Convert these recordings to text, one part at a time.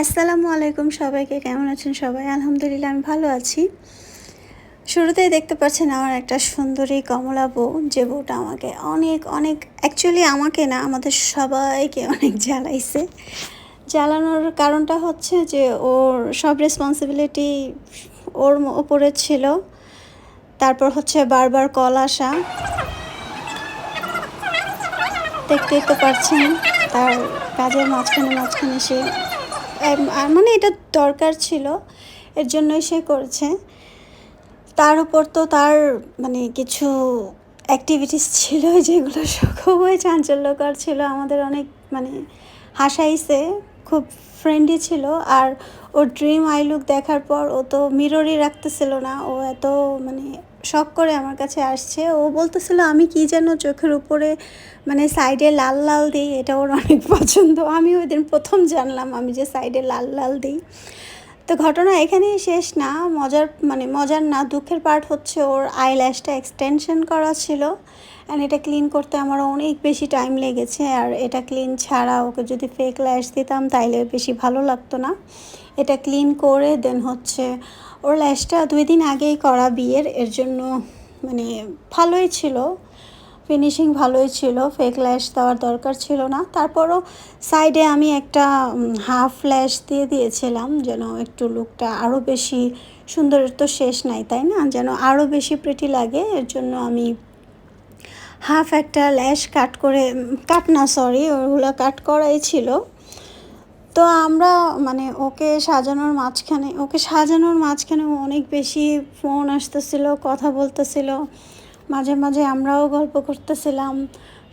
আসসালামু আলাইকুম সবাইকে, কেমন আছেন সবাই? আলহামদুলিল্লাহ, আমি ভালো আছি। শুরুতেই দেখতে পাচ্ছেন আমার একটা সুন্দরী কমলা বউ, যে বউটা আমাকে অনেক অনেক অ্যাকচুয়ালি আমাকে না, আমাদের সবাইকে অনেক জ্বালাইছে। জ্বালানোর কারণটা হচ্ছে যে ওর সব রেসপন্সিবিলিটি ওর ওপরে ছিল। তারপর হচ্ছে বারবার কল আসা। দেখতেই তো পারছেন তার কাজের মাঝখানে মাঝখানে সে মানে এটা দরকার ছিল, এর জন্যই সে করছে। তার উপর তো তার মানে কিছু অ্যাক্টিভিটিস ছিল যেগুলো খুবই চাঞ্চল্যকর ছিল, আমাদের অনেক মানে হাসাইছে, খুব ফ্রেন্ডলি ছিল। আর ওর ড্রিম আই লুক দেখার পর ও তো মিররই রাখতেছিল না, ও এত মানে শখ করে আমার কাছে আসছে। ও বলতেছিল, আমি কি যেন চোখের উপরে মানে সাইডে লাল লাল দিই। এটা ওর অনেক পছন্দ। আমি ওই দিন প্রথম জানলাম আমি যে সাইডে লাল লাল দিই। তো ঘটনা এখানেই শেষ না। মজার মানে মজার না, দুঃখের পার্ট হচ্ছে ওর আইল্যাশটা এক্সটেনশন করা ছিল। অ্যান্ড এটা ক্লিন করতে আমার অনেক বেশি টাইম লেগেছে। আর এটা ক্লিন ছাড়া ওকে যদি ফেক ল্যাশ দিতাম তাইলে বেশি ভালো লাগতো না। এটা ক্লিন করে দেন হচ্ছে ওর ল্যাশটা দুই দিন আগেই করা বিয়ের। এর জন্য মানে ভালোই ছিল। ফিনিশিং ভালোই ছিল ফেক ল্যাশ দেওয়ার দরকার ছিল না। তারপরও সাইডে আমি একটা হাফ ল্যাশ দিয়ে দিয়েছিলাম, যেন একটু লুকটা আরও বেশি সুন্দরের তো শেষ নাই, তাই না? যেন আরও বেশি প্রিটি লাগে, এর জন্য আমি হাফ একটা ল্যাশ কাট করে কাট না সরি ওগুলো কাট করাই ছিল। তো আমরা মানে ওকে সাজানোর মাঝখানে, ওকে সাজানোর মাঝখানে অনেক বেশি ফোন আসতেছিল, কথা বলতেছিল। মাঝে মাঝে আমরাও গল্প করতেছিলাম।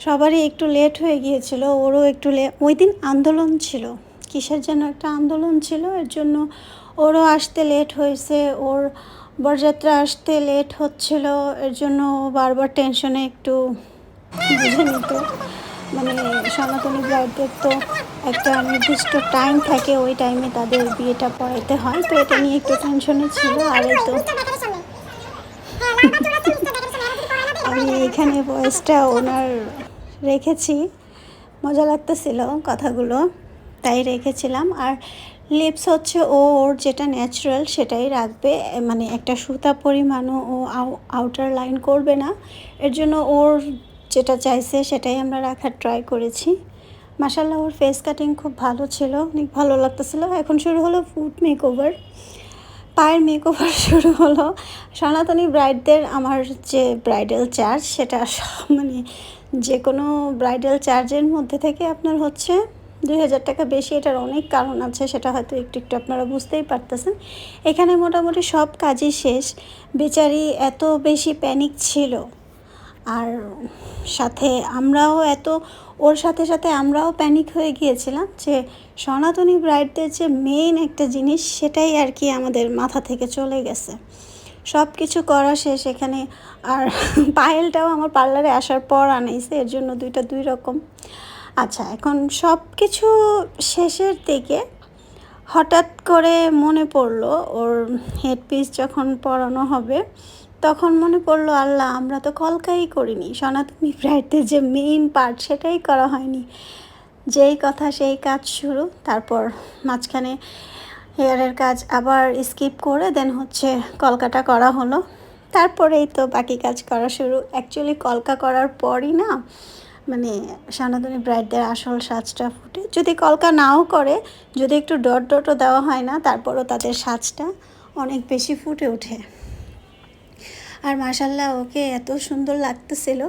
সবারই একটু লেট হয়ে গিয়েছিল, ওরও একটু লে ওই দিন আন্দোলন ছিল, কিসের যেন একটা আন্দোলন ছিল, এর জন্য ওরও আসতে লেট হয়েছে, ওর বরযাত্রা আসতে লেট হচ্ছিল, এর জন্য বারবার টেনশনে একটু বুঝে নিত। মানে সনাতনী ব্রাইডদের তো একটা নির্দিষ্ট টাইম থাকে, ওই টাইমে তাদের বিয়েটা পড়াইতে হয়, তো এটা নিয়ে একটু টেনশনে ছিল, আর তো আমি এইখানে ভয়েসটা ওনার রেখেছি। মজা লাগতেছিল কথাগুলো, তাই রেখেছিলাম। আর লিপস হচ্ছে ও, ওর যেটা ন্যাচারাল সেটাই রাখবে। মানে একটা সুতা পরিমাণও ও আউটার লাইন করবে না। এর জন্য ওর যেটা চাইছে সেটাই আমরা রাখার ট্রাই করেছি। মাসাল্লাহ ওর ফেস কাটিং খুব ভালো ছিল। অনেক ভালো লাগতেছিল। এখন শুরু হলো ফুড মেকওভার পায়ের মেকওভার শুরু হলো। সনাতনী ব্রাইডদের আমার যে ব্রাইডাল চার্জ, সেটা মানে যে কোনো ব্রাইডাল চার্জের মধ্যে থেকে আপনার হচ্ছে দুই হাজার টাকা বেশি। এটার অনেক কারণ আছে, সেটা হয়তো একটু একটু আপনারা বুঝতেই পারতেছেন। এখানে মোটামুটি সব কাজই শেষ। বেচারি এত বেশি প্যানিক ছিল। আর সাথে আমরাও এত ওর সাথে সাথে আমরাও প্যানিক হয়ে গিয়েছিলাম যে সনাতনী ব্রাইডদের যে মেইন একটা জিনিস সেটাই আর কি আমাদের মাথা থেকে চলে গেছে। সব কিছু করা শেষ এখানে আর পায়েলটাও আমার পার্লারে আসার পর আনাইছে এর জন্য দুইটা দুই রকম। আচ্ছা এখন সব কিছু শেষের দিকে হঠাৎ করে মনে পড়ল ওর হেডপিস যখন পরানো হবে তখন মনে পড়ল, আল্লাহ, আমরা তো কলকাই করিনি। সনাতনী ব্রাইডদের যে মেইন পার্ট সেটাই করা হয়নি। যেই কথা সেই কাজ শুরু, তারপর মাঝখানে হেয়ারের কাজ আবার স্কিপ করে দেন হচ্ছে কলকাটা করা হলো। তারপরেই তো বাকি কাজ করা শুরু। অ্যাকচুয়ালি কলকা করার পরই না মানে সনাতনী ব্রাইডদের আসল সাজটা ফুটে। যদি কলকা নাও করে, যদি একটু ডট ডটও দেওয়া হয় না, তারপরও তাদের সাজটা অনেক বেশি ফুটে ওঠে। আর মাসাল্লাহ ওকে এত সুন্দর লাগতেছিল।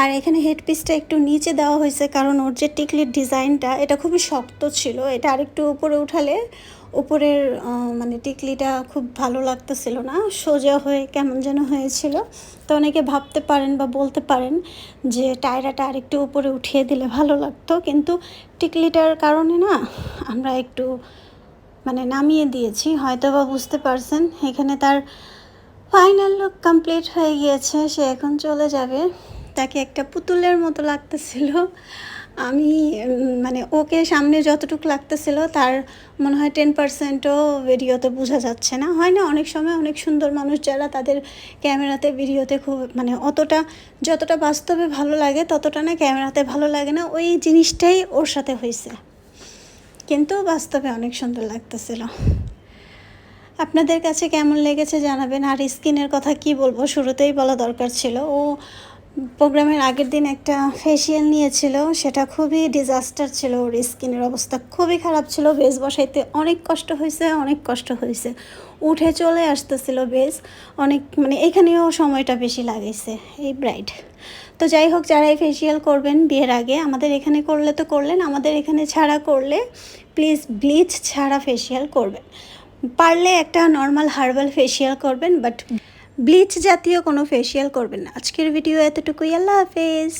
আর এখানে হেডপিসটা একটু নিচে দেওয়া হয়েছে, কারণ ওর যে টিকলির ডিজাইনটা, এটা খুবই শক্ত ছিল। এটা আরেকটু উপরে উঠালে উপরের মানে টিকলিটা খুব ভালো লাগতেছিল না, সোজা হয়ে কেমন যেন হয়েছিল। তো অনেকে ভাবতে পারেন বা বলতে পারেন যে টায়রাটা আরেকটু উপরে উঠিয়ে দিলে ভালো লাগতো, কিন্তু টিকলিটার কারণে না, আমরা একটু মানে নামিয়ে দিয়েছি। হয়তো বা বুঝতে পারছেন, এখানে তার ফাইনাল লুক কমপ্লিট হয়ে গিয়েছে, সে এখন চলে যাবে। তাকে একটা পুতুলের মতো লাগতেছিল। আমি মানে ওকে সামনে যতটুকু লাগতেছিল, তার মনে হয় টেন পার্সেন্টও ভিডিওতে বোঝা যাচ্ছে না। হয় না, অনেক সময় অনেক সুন্দর মানুষ যারা তাদের ক্যামেরাতে ভিডিওতে খুব মানে অতটা, যতটা বাস্তবে ভালো লাগে, ততটা না ক্যামেরাতে ভালো লাগে না। ওই জিনিসটাই ওর সাথে হয়েছে কিন্তু বাস্তবে অনেক সুন্দর লাগতেছিল। আপনাদের কাছে কেমন লেগেছে জানাবেন? আর স্কিনের কথা কি বলব? শুরুতেই বলা দরকার ছিল। ও প্রোগ্রামের আগের দিন একটা ফেসিয়াল নিয়েছিল। সেটা খুবই ডিজাস্টার ছিল ওর স্কিনের অবস্থা। খুবই খারাপ ছিল। বেস বসাইতে অনেক কষ্ট হয়েছে, অনেক কষ্ট হয়েছে। উঠে চলে আসতেছিল বেস। অনেক মানে এখানেও সময়টা বেশি লাগাইছে, এই ব্রাইড তো যাই হোক, যারা এই ফেসিয়াল করবেন বিয়ের আগে, আমাদের এখানে করলে তো করলেন, আমাদের এখানে ছাড়া করলে প্লিজ ব্লিচ ছাড়া ফেসিয়াল করবেন। পারলে একটা নর্মাল হার্বাল ফেসিয়াল করবেন বাট ব্লিচ জাতীয় কোনো ফেসিয়াল করবেন না। আজকের ভিডিও এতটুকুই, আল্লাহ হাফেজ।